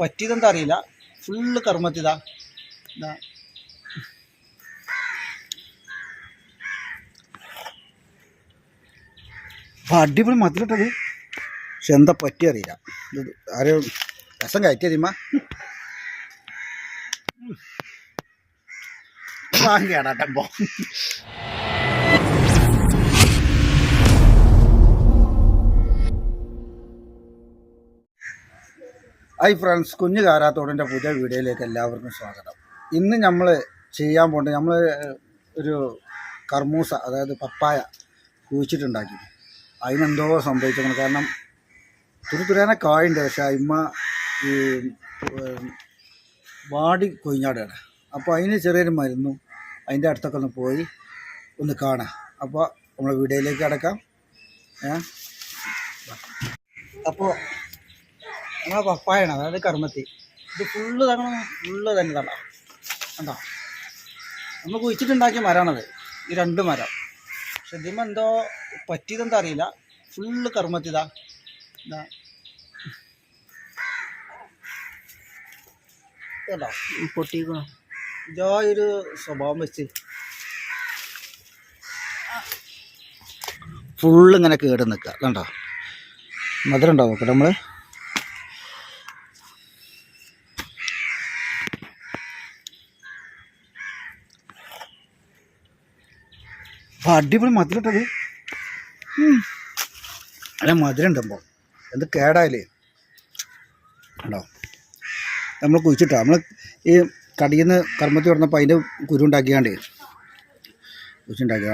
പറ്റിയതെന്താ അറിയില്ല. ഫുള്ള് കർമ്മത്തിതാ ഇതാ. അപ്പം അടിപൊളി മതിലിട്ടത്. പക്ഷെ എന്താ പറ്റി അറിയില്ല. ഇത് ആരും രസം കയറ്റിയതിമ്മ വാങ്ങിയാടാട്ടമ്പോ ഹായ് ഫ്രണ്ട്സ് കുഞ്ഞു കാരാത്തോടിന്റെ പുതിയ വീഡിയോയിലേക്ക് എല്ലാവർക്കും സ്വാഗതം. ഇന്ന് നമ്മൾ ചെയ്യാൻ പോകേണ്ടത് നമ്മൾ ഒരു കർമൂസ അതായത് പപ്പായ കുഴിച്ചിട്ടുണ്ടാക്കി. അതിനെന്തോ സംഭവിച്ചു കാരണം തുരുതുരാനെ കായുണ്ട്. പക്ഷേ അമ്മ ഈ വാടി കൊയിഞ്ഞാടാണ് അപ്പോൾ അതിന് ചെറിയൊരു മരുന്നും അതിന്റെ അടുത്തൊക്കെ ഒന്ന് പോയി ഒന്ന് കാണാം. അപ്പോൾ നമ്മൾ വീഡിയോയിലേക്ക് അടക്കാം ഏ അപ്പോൾ നമ്മളെ പപ്പായാണ് അതായത് കർമ്മത്തി. ഇത് ഫുള്ള് തകണം ഫുള്ള് തന്നെ തള്ള കണ്ടോ? നമ്മൾ കുഴിച്ചിട്ടുണ്ടാക്കിയ മരമാണത് ഈ രണ്ട് മരം. പക്ഷെ ഇതിമ്മ എന്തോ പറ്റിയതെന്താ അറിയില്ല. ഫുള്ള് കർമ്മത്തിതാ ഇതാ. കേട്ടോ പൊട്ടിക്കണോ? ഇതാ ഒരു സ്വഭാവം വെച്ച്. ഫുള്ള് ഇങ്ങനെ കേട് നിൽക്കുക. കണ്ടോ? മധുരം ഉണ്ടാവും. നോക്കട്ടെ നമ്മൾ അടിപൊളി മധുരട്ടത് അല്ല മധുരം ഉണ്ടപ്പോൾ എന്ത് കേടായാലേ ഉണ്ടോ നമ്മൾ കുഴിച്ചിട്ടാ. നമ്മൾ ഈ കടിയിൽ നിന്ന് കർമ്മത്തിൽ പറഞ്ഞപ്പോൾ അതിന്റെ കുരു ഉണ്ടാക്കിയാണ്ടേ കുഴിച്ചുണ്ടാക്കിയ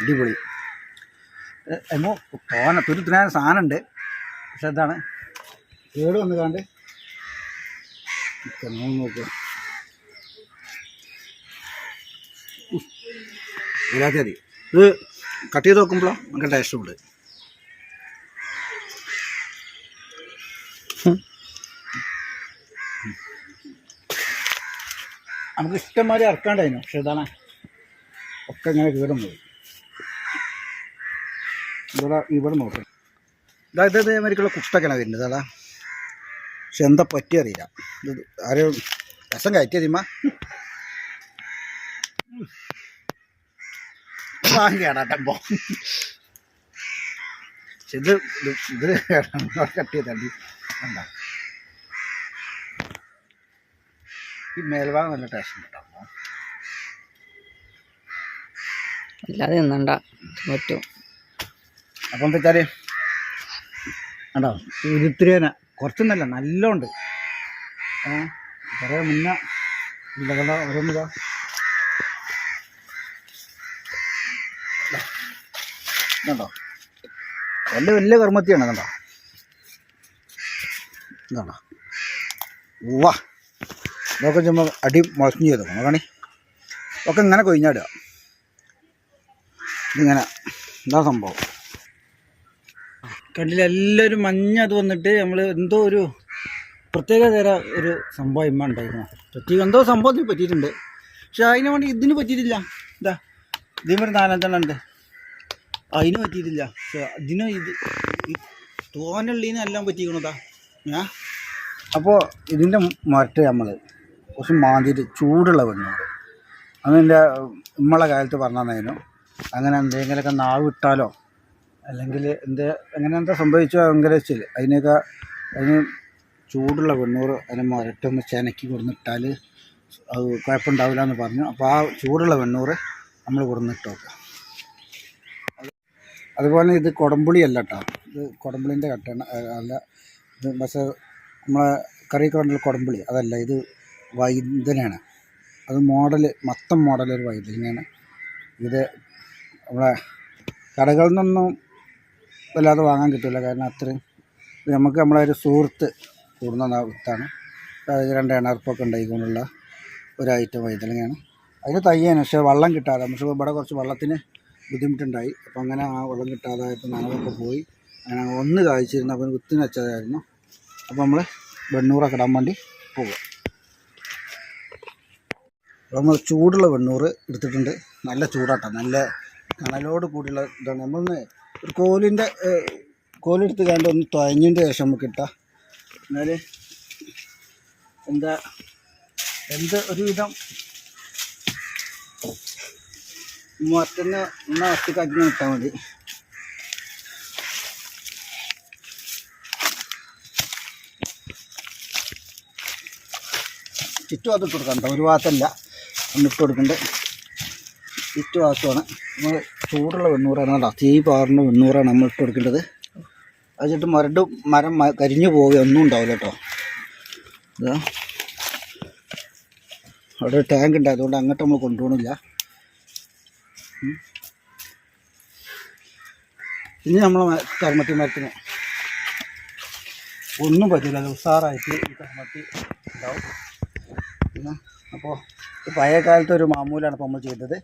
അടിപൊളി. എങ്ങോ തോന തുരു സാധനം സാധനമുണ്ട്. പക്ഷെ എന്താണ് കേട് വന്ന് കാണ്ട്. നോക്കുക ഇതിനകത്ത് മതി ഇത് കട്ട് ചെയ്ത് നോക്കുമ്പോഴാണ് നമുക്ക് ടേസ്റ്റ് ഉണ്ട്. നമുക്ക് ഇഷ്ടംമാതിരി ഇറക്കാണ്ടായിരുന്നു പക്ഷെ ഇതാണ് ഒക്കെ ഇങ്ങനെ കീറും പോയി ഇവിടെ ഇവിടെ നോക്കണം ഇതാ ഇത് ഇതേമാതിരിക്കുള്ള കുട്ടൊക്കെയാണ് വരുന്നത് അതാ പക്ഷെ എന്താ പറ്റിയറിയില്ല. ഇത് ആരും രസം കയറ്റിയതിമ്മ. വാങ്ങിയാടാട്ടമ്പോ പക്ഷെ ഇത് ഇത് കട്ട് ചെയ്തണ്ടി എന്താ ഈ മേൽഭാഗം നല്ല ടേസ്റ്റ് ഉണ്ടാവും അല്ലാതെ നിന്നണ്ട പറ്റും. അപ്പം എന്താ വെച്ചാൽ കണ്ടോ ഉരുത്തിരിയന കുറച്ചൊന്നല്ല നല്ലോണ്ട്. ഏ കുറേ മുന്നേ ഇല്ല കണ്ടോ ഓരോന്നിതാ കണ്ടോ? വലിയ വലിയ കർമ്മത്തിയാണ് കണ്ടോ? ഇതാണോ? വാ ഇതൊക്കെ ചുമ്മാ അടി മുളഞ്ഞു ചെയ്തു. നോക്കണേ ഒക്കെ ഇങ്ങനെ കൊഴിഞ്ഞാടുക. ഇതിങ്ങനെ. എന്താ സംഭവം. കണ്ടില്ല? എല്ലാവരും മഞ്ഞ അത് വന്നിട്ട് നമ്മൾ എന്തോ ഒരു പ്രത്യേക തര ഒരു സംഭവം ഇമ്മ ഉണ്ടായിരുന്നു. പറ്റി എന്തോ സംഭവത്തിന് പറ്റിയിട്ടുണ്ട്. പക്ഷെ അതിനു വേണ്ടി ഇതിന് പറ്റിയിട്ടില്ല. എന്താ ഇതിന് നാലഞ്ചെണ്ണം ഉണ്ട്. അതിന് പറ്റിയിട്ടില്ല. ഇതിന് ഇത് തോനുള്ളതിന് എല്ലാം പറ്റിക്കണതാ. ഞാ അപ്പോൾ ഇതിന്റെ മരട്ട് നമ്മൾ കുറച്ച് മാന്തിയിട്ട് ചൂടുള്ള വെണ്ണൂറ് അതിന്റെ നമ്മളെ കാലത്ത് പറഞ്ഞതായിരുന്നു അങ്ങനെ എന്തെങ്കിലുമൊക്കെ നാവ് ഇട്ടാലോ അല്ലെങ്കിൽ എന്ത് എങ്ങനെ എന്താ സംഭവിച്ചോ വെച്ചാൽ അതിനൊക്കെ അതിന് ചൂടുള്ള വെണ്ണൂറ് അതിനെ മരട്ടൊന്ന് ചെനക്കി കൊടുന്നിട്ടാൽ അത് കുഴപ്പമുണ്ടാവില്ല എന്ന് പറഞ്ഞു. അപ്പോൾ ആ ചൂടുള്ള വെണ്ണൂറ് നമ്മൾ കൊടുന്നിട്ട് നോക്കുക അതുപോലെ ഇത് കുടംപുളി അല്ല കേട്ടോ ഇത് കുടംപുളിന്റെ കട്ടയാണ്. അല്ല ഇത് പക്ഷേ നമ്മളെ കറിയൊക്കെ കൊണ്ടുള്ള കുടംപുളി അതല്ല ഇത് വൈദ്യനാണ് അത് മോഡൽ മൊത്തം മോഡൽ ഒരു വൈദ്യനാണ് ഇത് നമ്മളെ കടകളിൽ നിന്നൊന്നും വല്ലാതെ വാങ്ങാൻ കിട്ടില്ല കാരണം അത്രയും നമുക്ക് നമ്മളെ ഒരു സുഹൃത്ത് കൂടുന്ന വിത്താണ്. അതായത് രണ്ട് എണ്ണർപ്പൊക്കെ ഉണ്ടായിക്കൊണ്ടുള്ള ഒരു ഐറ്റം വൈതലങ്ങയാണ് അതിന് തയ്യാണ്. പക്ഷേ വെള്ളം കിട്ടാതെ പക്ഷേ ഇവിടെ കുറച്ച് വെള്ളത്തിന് ബുദ്ധിമുട്ടുണ്ടായി. അപ്പോൾ അങ്ങനെ ആ വെള്ളം കിട്ടാതായപ്പോൾ നനവൊക്കെ പോയി. അങ്ങനെ ഒന്ന് കായ്ച്ചിരുന്നു. അപ്പം കുത്തിന് വെച്ചതായിരുന്നു. അപ്പോൾ നമ്മൾ വെണ്ണൂറൊക്കെ ഇടാൻ വേണ്ടി പോകും നമ്മൾ ചൂടുള്ള വെണ്ണൂറ് എടുത്തിട്ടുണ്ട്. നല്ല ചൂടാട്ടോ. നല്ല കണലോട് കൂടിയുള്ള ഇതാണ്. നമ്മളൊന്ന് ഒരു കോലിന്റെ കോലെടുത്ത് കണ്ട് ഒന്ന് തുഴഞ്ഞതിന്റെ ശേഷം നമുക്ക് ഇട്ടാം. എന്നാൽ എന്താ എന്ത് ഒരുവിധം മറ്റന്ന് ഒന്ന് അത്തിക്കാക്കി ഇട്ടാൽ മതി. ചുറ്റുഭാഗത്ത് ഇട്ട് കൊടുക്കാം ഒരു ഭാഗത്തല്ല. ഒന്നിട്ട് ഇട്ട് ചുറ്റു ഭാഗത്തുമാണ് നമ്മൾ ചൂടുള്ള വെണ്ണൂറാണ് കേട്ടോ. തീ പാറിന്റെ വെണ്ണൂറാണ് നമ്മൾ ഇട്ട് കൊടുക്കേണ്ടത്. അത് ചിട്ട് മരട് മരം കരിഞ്ഞു പോവുക ഒന്നും ഉണ്ടാവില്ല കേട്ടോ. അവിടെ ടാങ്ക് ഉണ്ട്. അതുകൊണ്ട് അങ്ങോട്ട് നമ്മൾ കൊണ്ടുപോകണില്ല. ഇനി നമ്മൾ കർമ്മത്തി മരത്തിന്. ഒന്നും പറ്റില്ല അത് ഉഷാറായിട്ട് ഈ കർമ്മത്തി ഉണ്ടാവും. പിന്നെ അപ്പോൾ പഴയ കാലത്തെ ഒരു മാമൂലാണ് ഇപ്പോൾ നമ്മൾ ചെയ്തത്.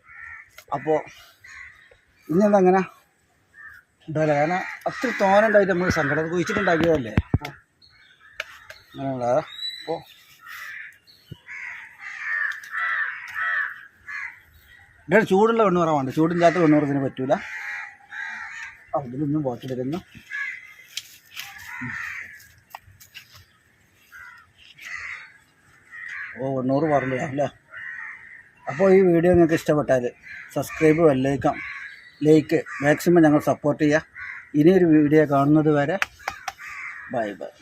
അപ്പോൾ ഇനി എന്തങ്ങനെ? ഉണ്ടാവില്ല കാരണം അത്ര തോനുണ്ടായിട്ട് നമ്മൾ സങ്കടം കുഴിച്ചിട്ടുണ്ടാക്കിയതല്ലേ? അപ്പോൾ അങ്ങനെയുള്ളതാ. അപ്പോൾ ഇവിടെ ചൂടുള്ള വെണ്ണൂറ വേണ്ട ചൂടില്ലാത്ത വെണ്ണൂറ് ഇതിന് പറ്റൂല. അതിലൊന്നും പോട്ടിലിരുന്നു ഓ എണ്ണൂറ് പറഞ്ഞു അപ്പോൾ ഈ വീഡിയോ നിങ്ങൾക്ക് ഇഷ്ടപ്പെട്ടാൽ സബ്സ്ക്രൈബ് വല്ലേക്കാം ലൈക്ക് മാക്സിമം ഞങ്ങൾ സപ്പോർട്ട് ചെയ്യുക. ഇനിയൊരു വീഡിയോ കാണുന്നത് വരെ ബൈ ബൈ